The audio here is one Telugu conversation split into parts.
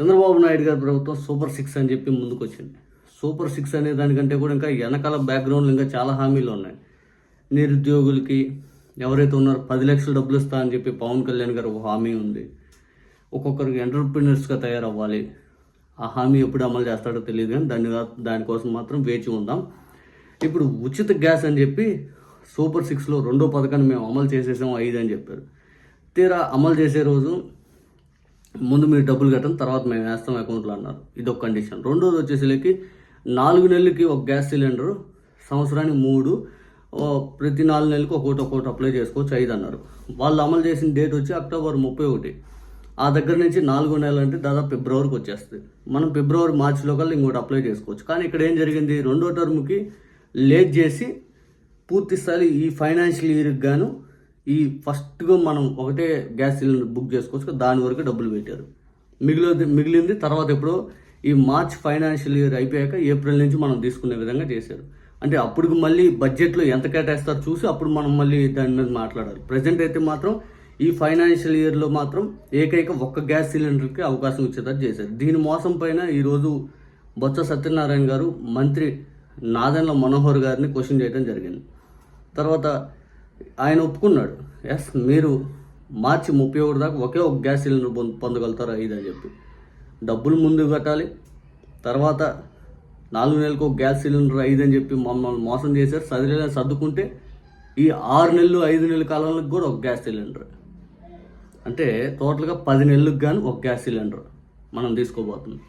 చంద్రబాబు నాయుడు గారి ప్రభుత్వం సూపర్ సిక్స్ అని చెప్పి ముందుకు వచ్చింది సూపర్ సిక్స్ అనే దానికంటే కూడా ఇంకా వెనకాల బ్యాక్గ్రౌండ్లో ఇంకా చాలా హామీలు ఉన్నాయి. నిరుద్యోగులకి ఎవరైతే ఉన్నారో పది లక్షల డబ్బులు ఇస్తా అని చెప్పి పవన్ కళ్యాణ్ గారు ఒక హామీ ఉంది. ఒక్కొక్కరికి ఎంటర్ప్రినర్స్గా తయారవ్వాలి. ఆ హామీ ఎప్పుడు అమలు చేస్తాడో తెలియదు కానీ దాని దానికోసం మాత్రం వేచి ఉందాం. ఇప్పుడు ఉచిత గ్యాస్ అని చెప్పి సూపర్ సిక్స్లో రెండో పథకాన్ని మేము అమలు చేసేసాం ఐదు అని చెప్పారు. తీరా అమలు చేసే రోజు ముందు మీరు డబ్బులు కట్టడం తర్వాత మేము వేస్తాం అకౌంట్లో అన్నారు. ఇది ఒక కండిషన్ రెండోది వచ్చేసరికి నాలుగు నెలలకి ఒక గ్యాస్ సిలిండర్ సంవత్సరానికి మూడు ప్రతి నాలుగు నెలలకు ఒకటి ఒకటి అప్లై చేసుకోవచ్చు ఐదు అన్నారు. వాళ్ళు అమలు చేసిన డేట్ వచ్చి అక్టోబర్ ముప్పై ఒకటి. ఆ దగ్గర నుంచి నాలుగో నెల అంటే దాదాపు ఫిబ్రవరికి వచ్చేస్తుంది. మనం ఫిబ్రవరి మార్చిలో కల్లా ఇంకోటి అప్లై చేసుకోవచ్చు. కానీ ఇక్కడ ఏం జరిగింది? రెండో టర్మ్కి లేట్ చేసి పూర్తి స్థాయి ఈ ఫైనాన్షియల్ ఇయర్కి గాను ఈ ఫస్ట్గా మనం ఒకటే గ్యాస్ సిలిండర్ బుక్ చేసుకోవచ్చు దాని వరకు డబ్బులు పెట్టారు. మిగిలింది మిగిలింది తర్వాత ఎప్పుడో ఈ మార్చ్ ఫైనాన్షియల్ ఇయర్ అయిపోయాక ఏప్రిల్ నుంచి మనం తీసుకునే విధంగా చేశారు. అంటే అప్పుడు మళ్ళీ బడ్జెట్లో ఎంత కేటాయిస్తారో చూసి అప్పుడు మనం మళ్ళీ దాని మీద మాట్లాడాలి. ప్రజెంట్ అయితే మాత్రం ఈ ఫైనాన్షియల్ ఇయర్లో మాత్రం ఏకైక ఒక్క గ్యాస్ సిలిండర్కి అవకాశం ఇచ్చేటట్టు చేశారు. దీని మోసం పైన ఈరోజు బొత్స సత్యనారాయణ గారు మంత్రి నాదెండ్ల మనోహర్ గారిని క్వశ్చన్ చేయడం జరిగింది. తర్వాత ఆయన ఒప్పుకున్నాడు. ఎస్ మీరు మార్చి ముప్పై ఒకటి దాకా ఒకే ఒక గ్యాస్ సిలిండర్ పొంద పొందగలుగుతారా? ఇది అని చెప్పి. డబ్బులు ముందు కట్టాలి. తర్వాత నాలుగు నెలలకు ఒక గ్యాస్ సిలిండర్ ఐదు అని చెప్పి మమ్మల్ని మోసం చేశారు. సదిలే సర్దుకుంటే ఈ ఆరు నెలలు ఐదు నెలల కాలంలో కూడా ఒక గ్యాస్ సిలిండర్. అంటే టోటల్గా పది నెలలకు కానీ ఒక గ్యాస్ సిలిండర్ మనం తీసుకోబోతున్నాం.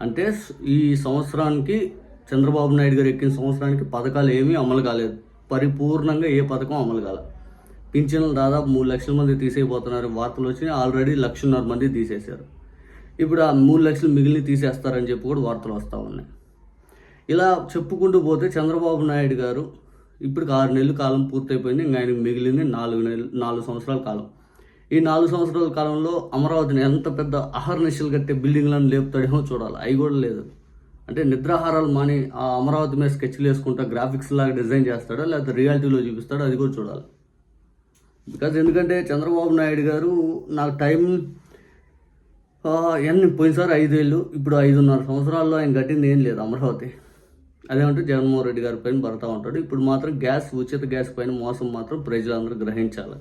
అంటే ఈ సంవత్సరానికి చంద్రబాబు నాయుడు గారు ఎక్కిన సంవత్సరానికి పథకాలు ఏమీ అమలు కాలేదు. పరిపూర్ణంగా ఏ పథకం అమలు కాల. పింఛన్లు దాదాపు మూడు లక్షల మంది తీసేయబోతున్నారు. వార్తలు వచ్చి ఆల్రెడీ లక్షన్నర మంది తీసేశారు. ఇప్పుడు ఆ మూడు లక్షలు మిగిలిన తీసేస్తారని చెప్పి కూడా వార్తలు వస్తూ ఉన్నాయి. ఇలా చెప్పుకుంటూ పోతే చంద్రబాబు నాయుడు గారు ఇప్పుడు ఆరు నెలలు కాలం పూర్తయిపోయింది. ఇంకా ఆయనకు మిగిలింది నాలుగు నెలలు నాలుగు సంవత్సరాల కాలం. ఈ నాలుగు సంవత్సరాల కాలంలో అమరావతిని ఎంత పెద్ద అహర్నిశలు కట్టే బిల్డింగ్లను లేపుతాడేమో చూడాలి. అవి కూడా లేదు. అంటే నిద్రాహారాలు మాని ఆ అమరావతి మీద స్కెచ్లు వేసుకుంటా గ్రాఫిక్స్ లాగా డిజైన్ చేస్తాడో? లేకపోతే రియాలిటీలో చూపిస్తాడో? అది కూడా చూడాలి. బికాజ్ ఎందుకంటే చంద్రబాబు నాయుడు గారు నాకు టైం ఎన్ని పోయినసారి ఐదేళ్ళు ఇప్పుడు ఐదున్నర సంవత్సరాల్లో ఆయన కట్టింది ఏం లేదు అమరావతి. అదేమంటే జగన్మోహన్ రెడ్డి గారి పైన పడతా ఉంటాడు. ఇప్పుడు మాత్రం గ్యాస్ ఉచిత గ్యాస్ పైన మోసం మాత్రం ప్రజలందరూ గ్రహించాలి.